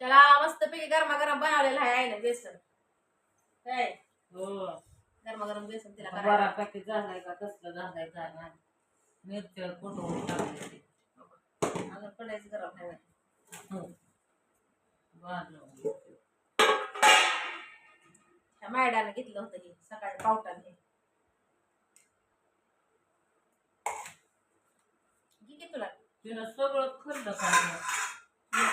त्याला मस्तपैकी गरमागरम बनवलेला आहे आईने बेसन. काय हो. गरमागरम बेसन तिला करायला. झालाय का? कसलं झालाय मिरच्या टाकले. अजून पडायचं गरम आहे हो. भाजून घेतलं. त्या मायडाने घेतलं होतं हे सकाळी पावटाने घे की तुला. तिनं सगळं खल्लं काय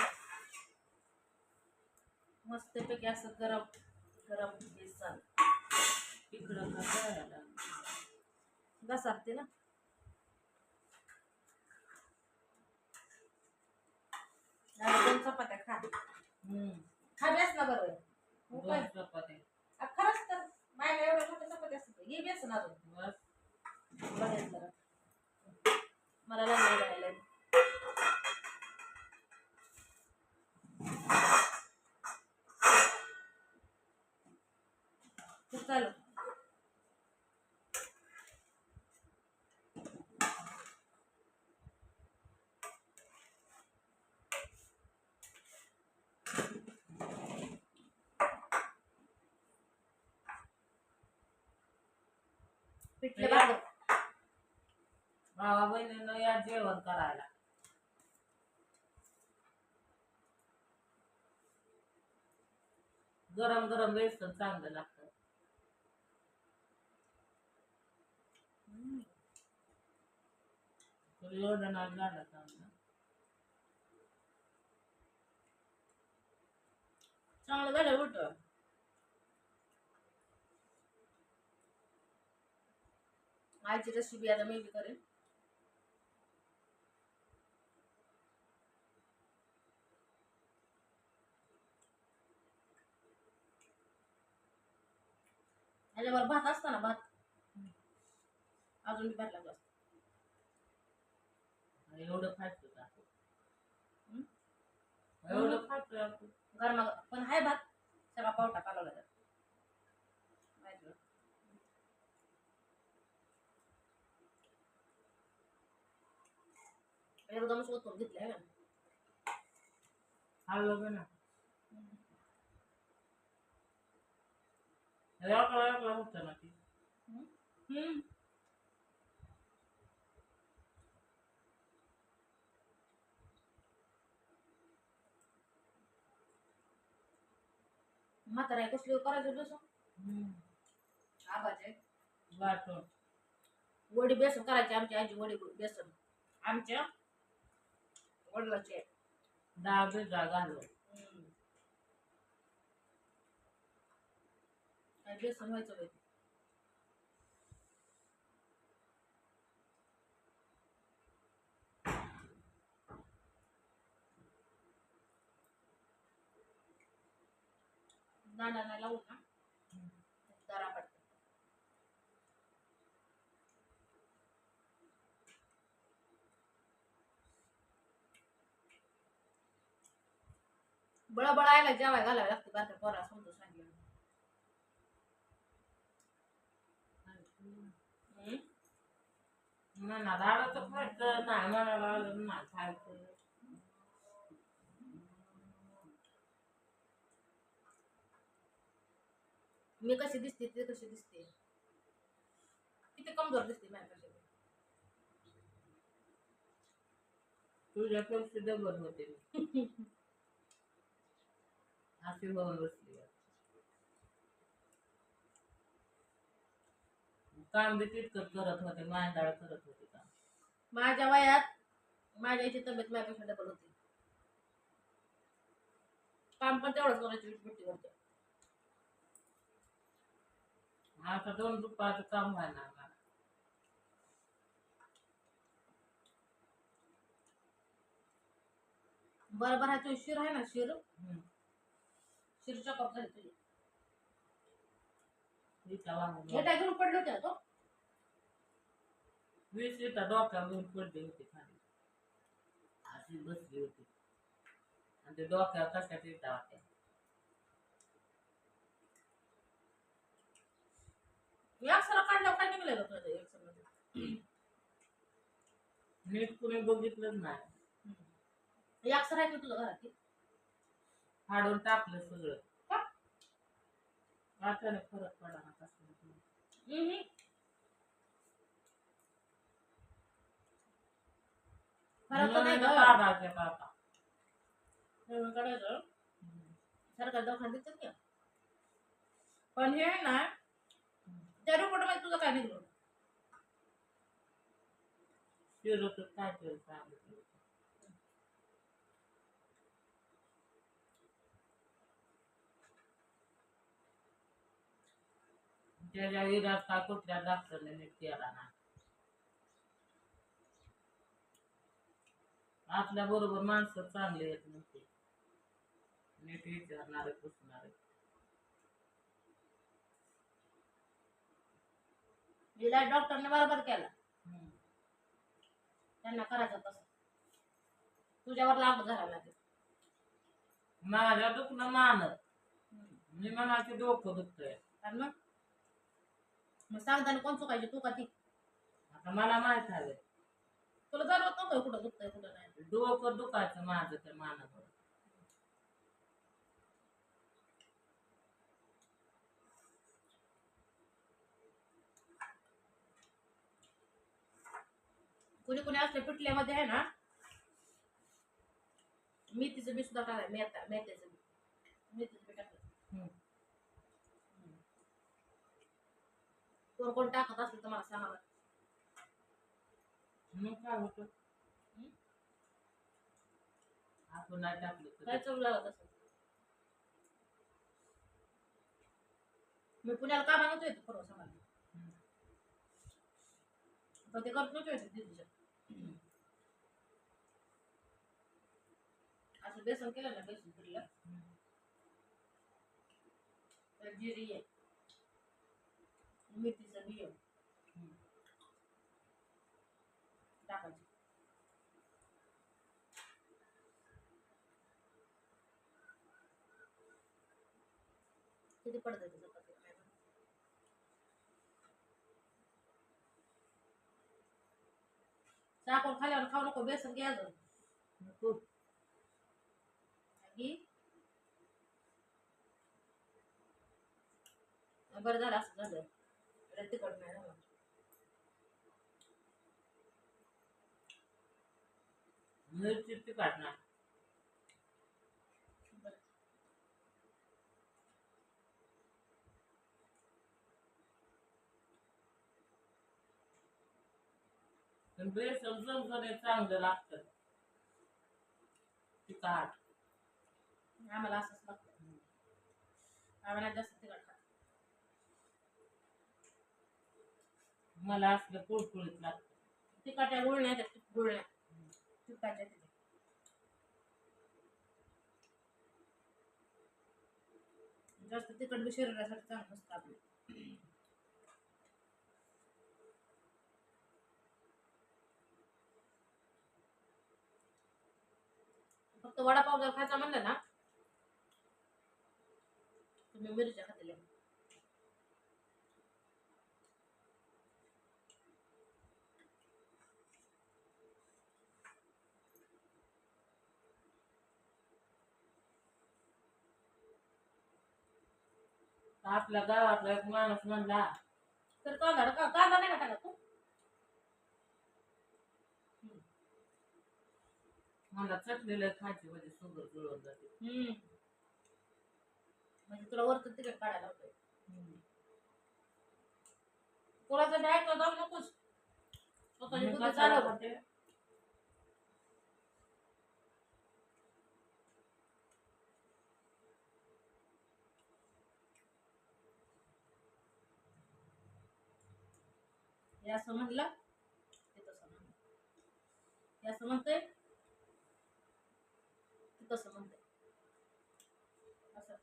मस्तपैकी असं गरम गरम बेसन तिकडं का करायला? घसारते ना. दोन चपात्या खा. हम्म. खा बेस ना बरोबर चपात्या. खरंच तर मायला एवढ्या मोठ्या चपात्या असतात घे बेसन अजून. बघायचं मला लागलं राहिलं चालू पिठलं भाकर भावा बहिणीनं या जेवण करायला. गरम गरम बेसन चांगलं लागतं. एवढं नाही झालं चांगलं चांगलं झालं उठ आईची रेसिपी आता मी करेन. ह्याच्यावर भात असता ना भात. अजून बी भात लागला असता. एवढं खायचं का? हं? एवढं खायचं आपण गरमा पण हाय भात. सगळा पावटा कालवला त्यात माहिती का? एकदमच ओतून घेतलं आहे ना. खाल्लं का ना ना ती हम्म. म्हातारा कसली करायचं बेसन? हम्म. आबाचे. वाटून वडी बेसन करायची आमची आजी वडी बेसन. आमच्या? वडिलाचे. डाळ भिजा घालून काय बेसन व्हायचं बाई ते. दाणा लावून ना. दारा पडते बळबळायला जेवाय घालावं लागतं बारक्या पोरा समजून सांगितलं हम्म? मनाला आलं तर खायचं नाही मनाला आलं नाही खायचं मी कशी दिसते ते कशी दिसते? किती कमजोर दिसते माझ्या तुझ्यापेक्षा डबल होते. मी. अशी होऊन बसली. काम बी तितकंच करत होते मांडाळ करत होते. माझ्या वयात माझ्या आईची तब्येत माझ्यापेक्षा डबल होती. काम पण तेवढंच करायची करते आता दोन दुपारचं काम व्हायला. बरोबर हा तो शिर आहे ना शिर. शिरच्या कप झाली तुझी घेऊन पडले ना तो? वीस इटा डोक्यावर घेऊन पडली होती खाली अशी बसली होती आणि ते डोक्यावर इटा होत्या अक्षरा काढल्यावर काय निघलं का तुझ्या अक्षरामध्ये नीट कुणी बघितलंच नाही अक्षर आहे तुझ्या घरात टाकलं सगळं का? वाटाने फरक पडा ना कसं फरक तर नाही काढायचं दवाखान्यात देतात की? पण हे आहे ना त्या रिपोर्टमध्ये तुझं काय निघलं? काय केलं सांगितलं त्याच्या विरात का कुठल्या डॉक्टरने नीट केला ना. आपल्या बरोबर माणसं चांगली आहेत नव्हते नीट विचारणारे पुसणारे. हिला डॉक्टरने बरोबर केला. त्यांना करायचं तसं. तुझ्यावर लागू झाला लागेल माझ्या दुखणं मानत. मी म्हणायचे डोकं दुखतंय. कारण मग? मग सांगताना कोण चुकायची तू का ती? आता मला माहीत झालंय. तुला जाणवत नव्हतं कुठं दुखतंय कुठं नाही डोकं दुखायचं माझं त्या मानावर कुणी कुणी असल्या पिटल्यामध्ये आहे ना मेथीचं बी सुद्धा टाकाय मेथा मेथ्याचं बी मेथीचं बी टाकायचं. कोण कोण टाकत असेल तर मला सांगा. मग काय होतं? आपण नाही टाकलं काय तर चव लागत असेल मी पुण्याला नव्हतो येतो परवा सांगा हम्म. पण ते करत नव्हतो दिदीच्या असं बेसन केलं ना बेसन हम्म. तर जिरी आहे मेथीचं बिय हम्म. टाकायचं किती पडत त्याचं माहिती. साखर खाल्यावर खाऊ नको बेसन घ्यायचं नको. घी बरं झालं असं झालं. तिखट नाही झालं मिरची तिखट पण बेसन चमचमीत चांगलं लागतं. तिखट आम्हाला असंच लागतं. आम्हाला जास्त तिखट मला असलं कुळकुळीत लागतं. तिखटाच्या गुळण्या गुळण्या तिखटाच्या तिथे जास्त तिखट बी शरीरासाठी चांगलं नसतं आपलं. फक्त वडापाव जर खायचा म्हणलं ना तुम्ही मिरच्या खातेल्या. आपल्या गावातला एक माणूस म्हणला तर कांदा का- कांदा नाही का टाका तू? मला चटणीला खायची म्हणजे सुगर जुळून जाते. हम्म. म्हणजे तुला वरचं तिकीट काढायला होतं तुला जर डायरेक्ट जाऊ नकोस. स्वतःची मी बुद्धी कशाला चालव खाते? हे असं म्हणलं तसं म्हणलं हे असं म्हणतंय तसं म्हणतंय असं.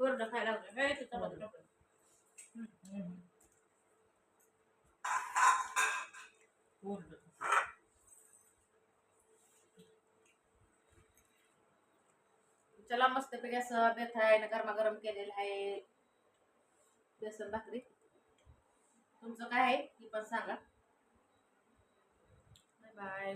कोरडं खायला हे. कोरडं. चला मस्तपैकी असं बेथायनं गरमागरम केलेलं आहे. बेसन भाकरी. तुमचं काय आहे? ती पण सांगा. Bye bye